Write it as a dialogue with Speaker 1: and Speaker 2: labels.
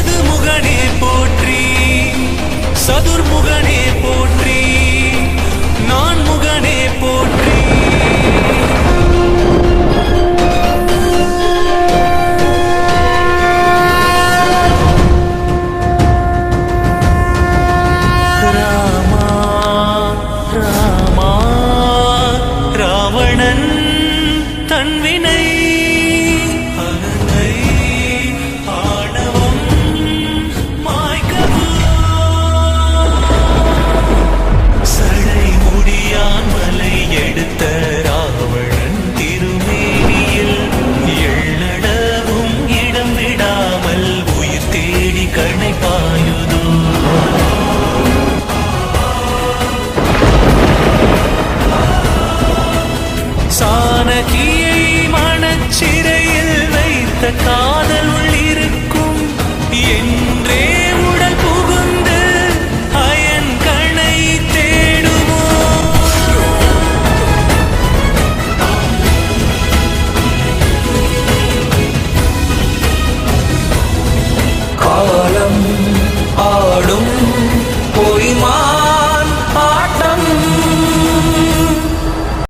Speaker 1: சதுர்முகனே போற்றி சதுர்முகனே போற்றி நான் முகனே போற்றி தன்வின